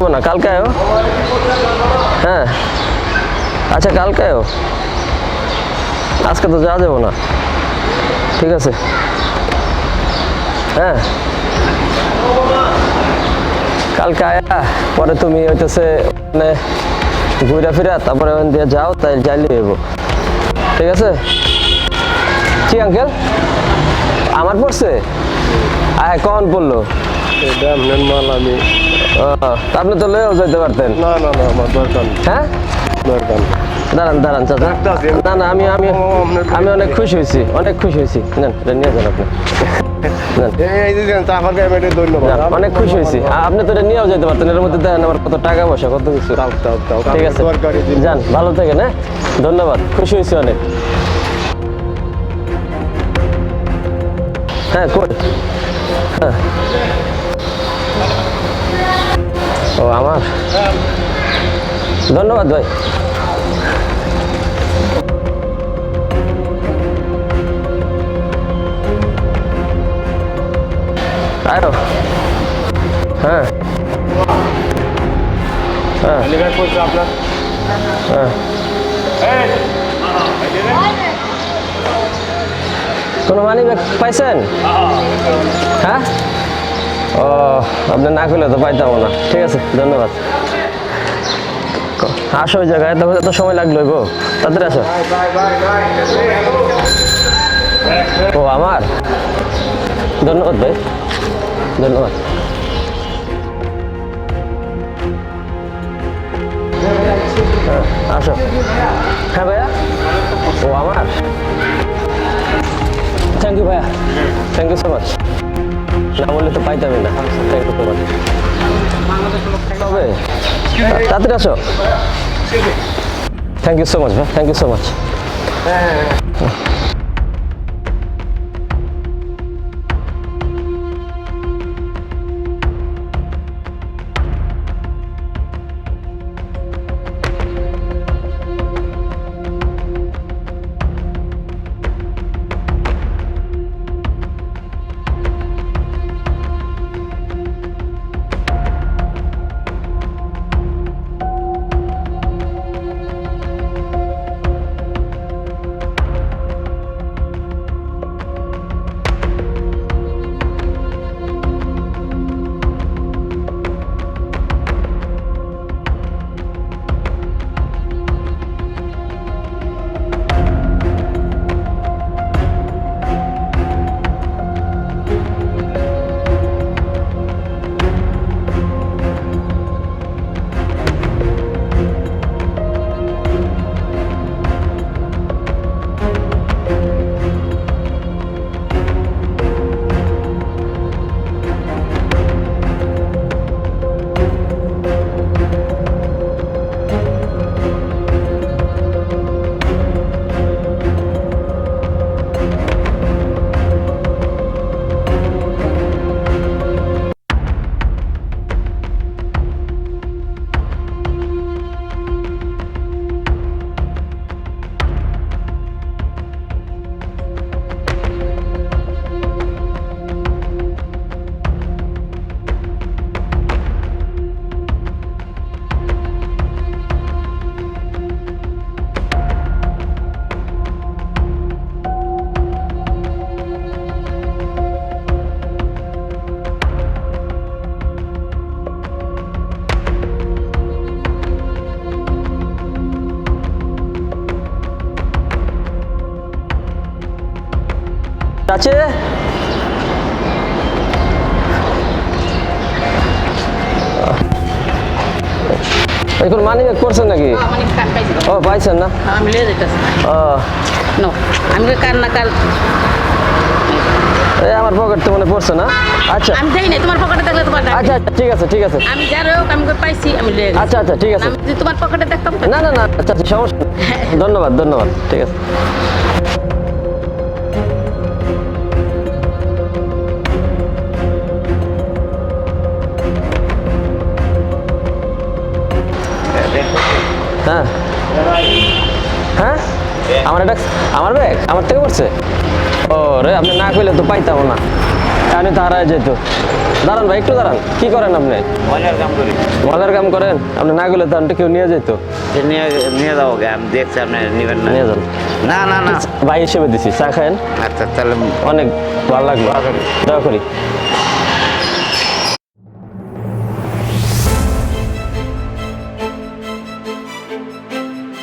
কালকে আয়ো। হ্যাঁ। আচ্ছা কালকে আয়ো। আজকে তো যাওয়া যাব না। ঠিক আছে। হ্যাঁ। কালকে আয়া, পরে তুমি হইতেছে মানে ঘুরা ফিরা, তারপরে ওখান দিয়ে যাও, তাই যাইলে হইব। ঠিক আছে? কি আঙ্কেল আমার পড়ছে? আয়, কখন পড়ল? মাল আপনি তো লয়েও যেতে পারতেন না না না আমার দরকার নেই হ্যাঁ দরকার নেই দাঁড়ান দাঁড়ান চাচা না না আমি আমি আমি অনেক খুশি হয়েছি অনেক খুশি হয়েছি নেন এটা নিয়ে যান আপনি অনেক খুশি হয়েছি আপনি তো এটা নিয়েও যেতে পারতেন এর মধ্যে দেখেন আমার কত টাকা পয়সা কত কিছু ঠিক আছে যান ভালো থাকেন হ্যাঁ ধন্যবাদ খুশি হয়েছি অনেক হ্যাঁ কই হ্যাঁ ও আমার। ধন্যবাদ ভাই। আয়ো হ্যাঁ। হ্যাঁ। আপনার হ্যাঁ। কোনো মানি ব্যাগ পাইছেন? হ্যাঁ? ও আপনি না করলে তো পাইতাম না। ঠিক আছে, ধন্যবাদ। আসো ওই জায়গায় তো এত সময় লাগল গো। তাড়াতাড়ি আসো। ও, আমার? ধন্যবাদ ভাই, ধন্যবাদ। হ্যাঁ আসো। হ্যাঁ ভাইয়া? ও, আমার? থ্যাংক ইউ ভাইয়া। থ্যাংক ইউ সো মাচ না বললে তো পাইতামই না। তবে, তাড়াতাড়ি আসো। থ্যাংক ইউ সো মাচ ভাই। থ্যাংক ইউ সো মাচ আছে? এখন মানি ব্যাগ করছেন নাকি? পাইছি। ও পাইছেন না? আমি লিয়ে ও। নো আমি কার না এই আমার পকেট তো মনে পড়ছে না? আচ্ছা। আমি দেই নাই তোমার পকেটে থাকলে তোমার আচ্ছা আচ্ছা ঠিক আছে ঠিক আছে। আমি যার হোক আমি পাইছি আমি লিয়ে আচ্ছা আচ্ছা ঠিক আছে। আমি যদি তোমার পকেটে দেখতাম না না না আচ্ছা আচ্ছা সমস্যা ধন্যবাদ ধন্যবাদ ঠিক আছে। হ্যাঁ। হ্যাঁ? আমার এটা আমার ব্যাগ? আমার থেকে পড়ছে? ও রে আপনি না কইলে তো পাইতাম না। আমি তো হারায় যেত। দাঁড়ান ভাই একটু দাঁড়ান। কি করেন আপনি? মজার কাম করেন? আপনি না গেলে তো কেউ নিয়ে যেত। নিয়ে নিয়ে যাব আমি দেখছি আপনি নেবেন না। নিয়ে যান। না না না। ভাই হিসেবে দিছি চা খায়েন। আচ্ছা তাহলে অনেক ভালো লাগল। দয়া করি।